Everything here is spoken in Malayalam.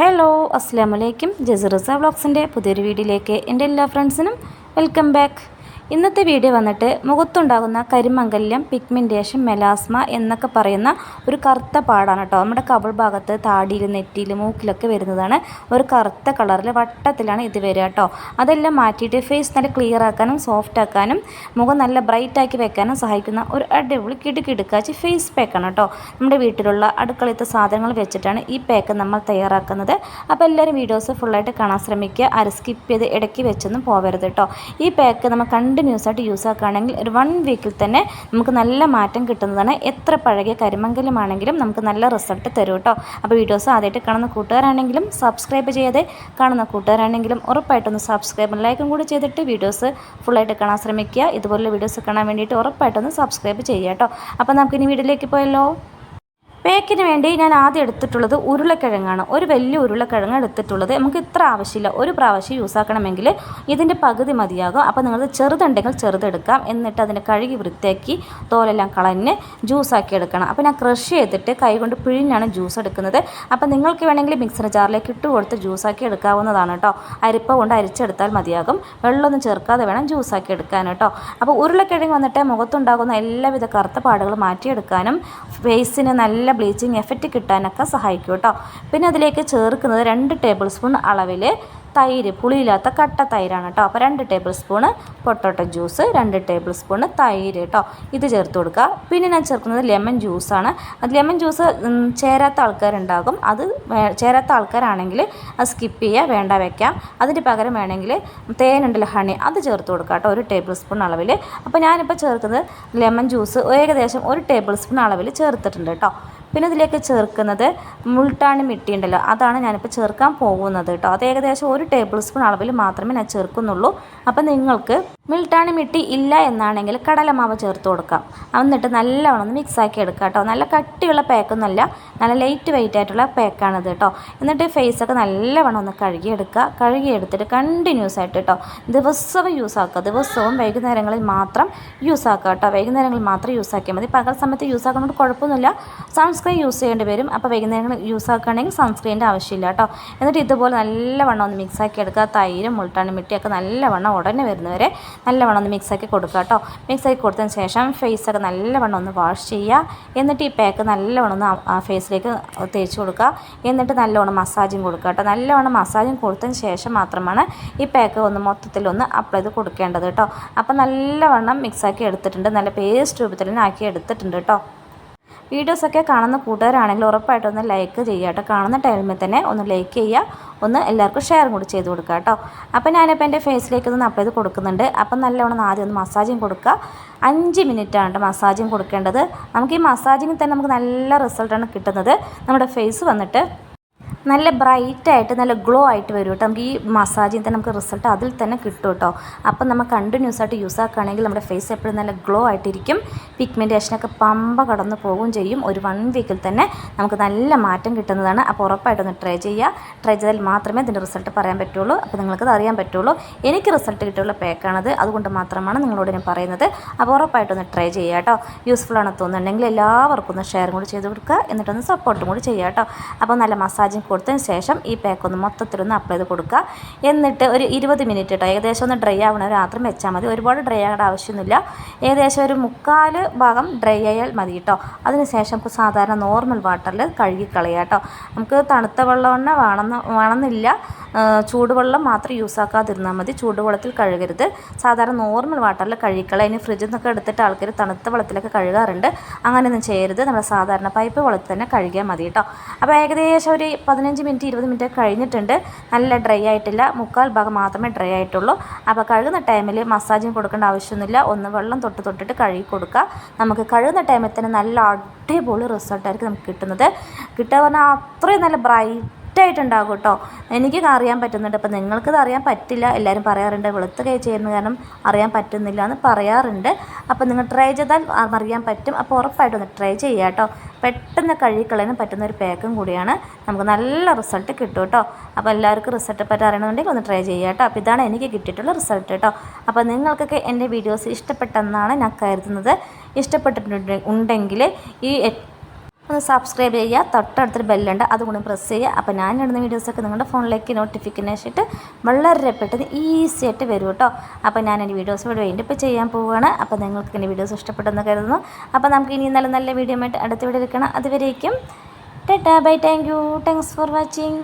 ഹലോ അസ്സാം വലൈക്കും ജസറുസ വ്ളോഗ്സിന്റെ പുതിയൊരു വീഡിയോയിലേക്ക് എന്റെ എല്ലാ ഫ്രണ്ട്സിനും വെൽക്കം ബാക്ക് ഇന്നത്തെ വീഡിയോ വന്നിട്ട് മുഖത്തുണ്ടാകുന്ന കരിമംഗല്യം പിഗ്മെന്റേഷൻ മെലാസ്മ എന്നൊക്കെ പറയുന്ന ഒരു കറുത്ത പാടാണ് കേട്ടോ. നമ്മുടെ കവിൾ ഭാഗത്ത് താടിയിൽ നെറ്റിയിൽ മൂക്കിലൊക്കെ വരുന്നതാണ് ഒരു കറുത്ത കളറിൽ വട്ടത്തിലാണ് ഇത് വരിക കേട്ടോ. അതെല്ലാം മാറ്റിയിട്ട് ഫേസ് നല്ല ക്ലിയർ ആക്കാനും സോഫ്റ്റ് ആക്കാനും മുഖം നല്ല ബ്രൈറ്റ് ആക്കി വെക്കാനും സഹായിക്കുന്ന ഒരു അടിപൊളി കിടുക്കിടുക്കാച്ച് ഫേസ് പാക്കാണ് കേട്ടോ. നമ്മുടെ വീട്ടിലുള്ള അടുക്കളത്തെ സാധനങ്ങൾ വെച്ചിട്ടാണ് ഈ പാക്ക് നമ്മൾ തയ്യാറാക്കുന്നത്. അപ്പോൾ എല്ലാവരും വീഡിയോസ് ഫുള്ളായിട്ട് കാണാൻ ശ്രമിക്കുക. അര സ്കിപ്പ് ചെയ്ത് ഇടയ്ക്ക് വെച്ചൊന്നും പോകരുത് കേട്ടോ. ഈ പാക്ക് നമ്മൾ കണ്ടിന്യൂസ് ആയിട്ട് യൂസ് ആക്കുകയാണെങ്കിൽ ഒരു വൺ വീക്കിൽ തന്നെ നമുക്ക് നല്ല മാറ്റം കിട്ടുന്നതാണ്. എത്ര പഴകിയ കരിമംഗലമാണെങ്കിലും നമുക്ക് നല്ല റിസൾട്ട് തരും കേട്ടോ. അപ്പോൾ വീഡിയോസ് ആദ്യമായിട്ട് കാണുന്ന കൂട്ടുകാരാണെങ്കിലും സബ്സ്ക്രൈബ് ചെയ്യാതെ കാണുന്ന കൂട്ടുകാരാണെങ്കിലും ഉറപ്പായിട്ടൊന്ന് സബ്സ്ക്രൈബ് ലൈക്കും കൂടി ചെയ്തിട്ട് വീഡിയോസ് ഫുള്ളായിട്ട് കാണാൻ ശ്രമിക്കുക. ഇതുപോലുള്ള വീഡിയോസ് കാണാൻ വേണ്ടിയിട്ട് ഉറപ്പായിട്ടൊന്ന് സബ്സ്ക്രൈബ് ചെയ്യുക കേട്ടോ. അപ്പോൾ നമുക്കിനി വീഡിയോയിലേക്ക് പോയല്ലോ. പേക്കിന് വേണ്ടി ഞാൻ ആദ്യം എടുത്തിട്ടുള്ളത് ഉരുളക്കിഴങ്ങാണ്. ഒരു വലിയ ഉരുളക്കിഴങ്ങ് എടുത്തിട്ടുള്ളത്. നമുക്ക് ഇത്ര ആവശ്യമില്ല. ഒരു പ്രാവശ്യം യൂസ് ആക്കണമെങ്കിൽ ഇതിന്റെ പകുതി മതിയാകും. അപ്പോൾ നിങ്ങൾ ചെറുതുണ്ടെങ്കിൽ ചെറുതെടുക്കാം. എന്നിട്ട് അതിനെ കഴുകി വൃത്തിയാക്കി തോലെല്ലാം കളഞ്ഞ് ജ്യൂസാക്കി എടുക്കണം. അപ്പോൾ ഞാൻ ക്രഷ് ചെയ്തിട്ട് കൈ കൊണ്ട് പിഴിഞ്ഞാണ് ജ്യൂസ് എടുക്കുന്നത്. അപ്പോൾ നിങ്ങൾക്ക് വേണമെങ്കിൽ മിക്സർ ജാറിലേക്ക് ഇട്ട് കൊടുത്ത് ജ്യൂസാക്കി എടുക്കാവുന്നതാണ് കേട്ടോ അരിപ്പ കൊണ്ട് അരിച്ചെടുത്താൽ മതിയാകും. വെള്ളമൊന്നും ചേർക്കാതെ വേണം ജ്യൂസാക്കി എടുക്കാൻ കേട്ടോ അപ്പോൾ ഉരുളക്കിഴങ്ങ് വന്നിട്ട് മുഖത്തുണ്ടാകുന്ന എല്ലാവിധ കറുത്ത പാടുകൾ മാറ്റിയെടുക്കാനും ഫേസിന് നല്ല ബ്ലീച്ചിങ് എഫക്റ്റ് കിട്ടാനൊക്കെ സഹായിക്കും കേട്ടോ. പിന്നെ അതിലേക്ക് ചേർക്കുന്നത് രണ്ട് ടേബിൾ സ്പൂൺ അളവിൽ തൈര് പുളിയില്ലാത്ത കട്ട തൈരാണ് കേട്ടോ. അപ്പോൾ രണ്ട് ടേബിൾ സ്പൂണ് പൊട്ടോട്ടോ ജ്യൂസ് രണ്ട് ടേബിൾ സ്പൂണ് തൈര് കേട്ടോ. ഇത് ചേർത്ത് കൊടുക്കുക. പിന്നെ ഞാൻ ചേർക്കുന്നത് ലെമൺ ജ്യൂസാണ്. അത് ലെമൺ ജ്യൂസ് ചേരാത്ത ആൾക്കാരുണ്ടാകും. അത് ചേരാത്ത ആൾക്കാരാണെങ്കിൽ അത് സ്കിപ്പ് ചെയ്യുക വേണ്ട വെക്കാം അതിന് പകരം വേണമെങ്കിൽ തേനുണ്ടല്ലോ ഹണി അത് ചേർത്ത് കൊടുക്കുക കേട്ടോ ഒരു ടേബിൾ സ്പൂൺ അളവിൽ അപ്പോൾ ഞാനിപ്പോൾ ചേർക്കുന്നത് ലെമൺ ജ്യൂസ് ഏകദേശം ഒരു ടേബിൾ സ്പൂൺ അളവിൽ ചേർത്തിട്ടുണ്ട് കേട്ടോ. പിന്നെ ഇതിലേക്ക് ചേർക്കുന്നത് മുൾട്ടാണി മിട്ടി ഉണ്ടല്ലോ അതാണ് ഞാനിപ്പോൾ ചേർക്കാൻ പോകുന്നത് കേട്ടോ. അത് ഏകദേശം ഒരു ടേബിൾ സ്പൂൺ അളവിൽ മാത്രമേ ഞാൻ ചേർക്കുന്നുള്ളൂ. അപ്പോൾ നിങ്ങൾക്ക് മിൾട്ടാണി മിട്ടി ഇല്ല എന്നാണെങ്കിൽ കടലമാവ് ചേർത്ത് കൊടുക്കാം. എന്നിട്ട് നല്ലവണ്ണം മിക്സ് ആക്കി എടുക്കുക കേട്ടോ. നല്ല കട്ടിയുള്ള പാക്കൊന്നുമല്ല നല്ല ലൈറ്റ് വെയിറ്റ് ആയിട്ടുള്ള പാക്കാണിത് കേട്ടോ. എന്നിട്ട് ഫേസൊക്കെ നല്ലവണ്ണം ഒന്ന് കഴുകിയെടുക്കുക. കഴുകിയെടുത്തിട്ട് കണ്ടിന്യൂസ് ആയിട്ട് കേട്ടോ. ദിവസവും യൂസ് ആക്കുക. ദിവസവും വൈകുന്നേരങ്ങളിൽ മാത്രം യൂസ് ആക്കുക കേട്ടോ. വൈകുന്നേരങ്ങളിൽ മാത്രം യൂസ് ആക്കിയാൽ മതി. പകൽ സമയത്ത് യൂസ് ആക്കുന്നതുകൊണ്ട് കുഴപ്പമൊന്നുമില്ല. സൺസ്ക്രീൻ യൂസ് ചെയ്യേണ്ടി വരും. അപ്പോൾ വൈകുന്നേരം യൂസ് ആക്കുകയാണെങ്കിൽ സൺസ്ക്രീന്റെ ആവശ്യമില്ല കേട്ടോ. എന്നിട്ട് ഇതുപോലെ നല്ലവണ്ണം ഒന്ന് മിക്സ് ആക്കി എടുക്കുക. തൈരും മുൾട്ടാണി മിട്ടിയൊക്കെ നല്ലവണ്ണം ഉടനെ വരുന്നവരെ നല്ലവണ്ണം ഒന്ന് മിക്സ് ആക്കി കൊടുക്കുക കേട്ടോ. മിക്സാക്കി കൊടുത്തതിന് ശേഷം ഫേസൊക്കെ നല്ലവണ്ണം ഒന്ന് വാഷ് ചെയ്യുക. എന്നിട്ട് ഈ പാക്ക് നല്ലവണ്ണം ഒന്ന് ഫേസിലേക്ക് തേച്ച് കൊടുക്കുക. എന്നിട്ട് നല്ലവണ്ണം മസാജും കൊടുക്കുക കേട്ടോ. നല്ലവണ്ണം മസാജും കൊടുത്തതിന് ശേഷം മാത്രമാണ് ഈ പാക്ക് ഒന്ന് മൊത്തത്തിലൊന്ന് അപ്ലൈ ചെയ്ത് കൊടുക്കേണ്ടത് കേട്ടോ. അപ്പോൾ നല്ലവണ്ണം മിക്സാക്കി എടുത്തിട്ടുണ്ട്. നല്ല പേസ്റ്റ് രൂപത്തിൽ ആക്കി എടുത്തിട്ടുണ്ട് കേട്ടോ. വീഡിയോസൊക്കെ കാണുന്ന കൂട്ടുകാരാണെങ്കിൽ ഉറപ്പായിട്ടും ഒന്ന് ലൈക്ക് ചെയ്യുക കേട്ടോ. കാണുന്ന ടൈമിൽ തന്നെ ഒന്ന് ലൈക്ക് ചെയ്യുക. ഒന്ന് എല്ലാവർക്കും ഷെയറും കൂടി ചെയ്ത് കൊടുക്കുക കേട്ടോ. അപ്പോൾ ഞാനിപ്പോൾ എന്റെ ഫേസിലേക്ക് ഒന്ന് അപ്ലൈ ചെയ്ത് കൊടുക്കുന്നുണ്ട്. അപ്പം നല്ലവണ്ണം ആദ്യം ഒന്ന് മസാജിങ് കൊടുക്കുക. അഞ്ച് മിനിറ്റാണ് കേട്ടോ മസാജിങ് കൊടുക്കേണ്ടത്. നമുക്ക് ഈ മസാജിങ്ങിൽ തന്നെ നമുക്ക് നല്ല റിസൾട്ടാണ് കിട്ടുന്നത്. നമ്മുടെ ഫേസ് വന്നിട്ട് നല്ല ബ്രൈറ്റായിട്ട് നല്ല ഗ്ലോ ആയിട്ട് വരും കേട്ടോ നമുക്ക് ഈ മസാജിൽ തന്നെ നമുക്ക് റിസൾട്ട് അതിൽ തന്നെ കിട്ടും കേട്ടോ അപ്പം നമ്മൾ കണ്ടിന്യൂസ് ആയിട്ട് യൂസ് ആക്കുകയാണെങ്കിൽ നമ്മുടെ ഫേസ് എപ്പോഴും നല്ല ഗ്ലോ ആയിട്ടിരിക്കും. പിഗ്മെന്റേഷനൊക്കെ പമ്പ കടന്നു പോവുകയും ചെയ്യും. ഒരു വൺ വീക്കിൽ തന്നെ നമുക്ക് നല്ല മാറ്റം കിട്ടുന്നതാണ്. അപ്പോൾ ഉറപ്പായിട്ടൊന്ന് ട്രൈ ചെയ്യുക. ട്രൈ ചെയ്താൽ മാത്രമേ ഇതിന്റെ റിസൾട്ട് പറയാൻ പറ്റുള്ളൂ. അപ്പോൾ നിങ്ങൾക്കത് അറിയാൻ പറ്റുള്ളൂ. എനിക്ക് റിസൾട്ട് കിട്ടിയുള്ള പാക്കാണത് അതുകൊണ്ട് മാത്രമാണ് നിങ്ങളോട് ഞാൻ പറയുന്നത്. അപ്പോൾ ഉറപ്പായിട്ടൊന്ന് ട്രൈ ചെയ്യുക കേട്ടോ യൂസ്ഫുൾ ആണെന്ന് തോന്നുന്നുണ്ടെങ്കിൽ എല്ലാവർക്കും ഒന്ന് ഷെയർ കൂടി ചെയ്ത് കൊടുക്കുക. എന്നിട്ടൊന്ന് സപ്പോർട്ടും കൂടി ചെയ്യുക കേട്ടോ അപ്പോൾ നല്ല മസാജിങ് കൊടുത്തതിന് ശേഷം ഈ പാക്ക് ഒന്ന് മൊത്തത്തിലൊന്ന് അപ്ലൈ ചെയ്ത് കൊടുക്കുക. എന്നിട്ട് ഒരു ഇരുപത് മിനിറ്റ് കേട്ടോ ഏകദേശം ഒന്ന് ഡ്രൈ ആവണ രാത്രി വെച്ചാൽ മതി. ഒരുപാട് ഡ്രൈ ആകേണ്ട ആവശ്യമൊന്നുമില്ല. ഏകദേശം ഒരു മുക്കാൽ ഭാഗം ഡ്രൈ ആയാൽ മതി കേട്ടോ അതിനുശേഷം നമുക്ക് സാധാരണ നോർമൽ വാട്ടറിൽ കഴുകി കളയാം കേട്ടോ നമുക്ക് തണുത്ത വെള്ളം തന്നെ വേണമെന്ന് വേണമെന്നില്ല. ചൂടുവെള്ളം മാത്രം യൂസാക്കാതിരുന്നാൽ മതി. ചൂടുവെള്ളത്തിൽ കഴുകരുത്. സാധാരണ നോർമൽ വാട്ടറിൽ കഴുകിക്കളെ. ഇനി ഫ്രിഡ്ജിൽ നിന്നൊക്കെ എടുത്തിട്ട് ആൾക്കാർ തണുത്ത വെള്ളത്തിലൊക്കെ കഴുകാറുണ്ട്. അങ്ങനെയൊന്നും ചെയ്യരുത്. നമ്മുടെ സാധാരണ പൈപ്പ് വെള്ളത്തിൽ തന്നെ കഴുകിയാൽ മതി കേട്ടോ അപ്പോൾ ഏകദേശം ഒരു പതിനഞ്ച് മിനിറ്റ് ഇരുപത് മിനിറ്റ് കഴിഞ്ഞിട്ടുണ്ട്. നല്ല ഡ്രൈ ആയിട്ടില്ല. മുക്കാൽ ഭാഗം മാത്രമേ ഡ്രൈ ആയിട്ടുള്ളൂ. അപ്പോൾ കഴുകുന്ന ടൈമിൽ മസാജ് കൊടുക്കേണ്ട ആവശ്യമൊന്നുമില്ല. ഒന്ന് വെള്ളം തൊട്ട് തൊട്ടിട്ട് കഴുകി കൊടുക്കുക. നമുക്ക് കഴുകുന്ന ടൈമിൽ തന്നെ നല്ല അടിപൊളി റിസൾട്ടായിരിക്കും നമുക്ക് കിട്ടുന്നത്. കിട്ടുക പറഞ്ഞാൽ അത്രയും നല്ല ബ്രൈറ്റ് ആയിട്ടുണ്ടാകും കേട്ടോ. എനിക്ക് അറിയാൻ പറ്റുന്നുണ്ട്. അപ്പം നിങ്ങൾക്കത് അറിയാൻ പറ്റില്ല എല്ലാവരും പറയാറുണ്ട് വെളുത്ത കൈ ചെയ്യുന്ന കാരണം അറിയാൻ പറ്റുന്നില്ല എന്ന് പറയാറുണ്ട്. അപ്പോൾ നിങ്ങൾ ട്രൈ ചെയ്താൽ അറിയാൻ പറ്റും. അപ്പോൾ ഉറപ്പായിട്ടും ഒന്ന് ട്രൈ ചെയ്യുക കേട്ടോ. പെട്ടെന്ന് കഴുകിക്കളയാനും പറ്റുന്ന ഒരു പാക്കും കൂടിയാണ്. നമുക്ക് നല്ല റിസൾട്ട് കിട്ടും കേട്ടോ. അപ്പോൾ എല്ലാവർക്കും റിസൾട്ട് പറ്റി അറിയണമെന്നുണ്ടെങ്കിൽ ഒന്ന് ട്രൈ ചെയ്യുക കേട്ടോ. അപ്പോൾ ഇതാണ് എനിക്ക് കിട്ടിയിട്ടുള്ള റിസൾട്ട് കേട്ടോ. അപ്പോൾ നിങ്ങൾക്കൊക്കെ എന്റെ വീഡിയോസ് ഇഷ്ടപ്പെട്ടെന്നാണ് ഞാൻ കരുതുന്നത്. ഇഷ്ടപ്പെട്ടിട്ടുണ്ട് ഉണ്ടെങ്കിൽ ഈ ഒന്ന് സബ്സ്ക്രൈബ് ചെയ്യുക. തൊട്ടടുത്തൊരു ബെല്ലുണ്ട് അതുകൊണ്ട് പ്രസ് ചെയ്യുക. അപ്പോൾ ഞാൻ ഇടുന്ന വീഡിയോസൊക്കെ നിങ്ങളുടെ ഫോണിലേക്ക് നോട്ടിഫിക്കേഷൻ ഇട്ട് വളരെ പെട്ടെന്ന് ഈസി ആയിട്ട് വരും കേട്ടോ. അപ്പോൾ ഞാൻ എന്റെ വീഡിയോസ് ഇവിടെ വേണ്ടി ഇപ്പോൾ ചെയ്യാൻ പോവുകയാണ്. അപ്പോൾ നിങ്ങൾക്ക് എന്റെ വീഡിയോസ് ഇഷ്ടപ്പെട്ടെന്ന് കരുതുന്നു. അപ്പോൾ നമുക്ക് ഇനി നല്ല നല്ല വീഡിയോ ആയിട്ട് അടുത്ത വീഡിയോ എടുക്കണം അതുവരേക്കും. Ta bye thank you thanks for watching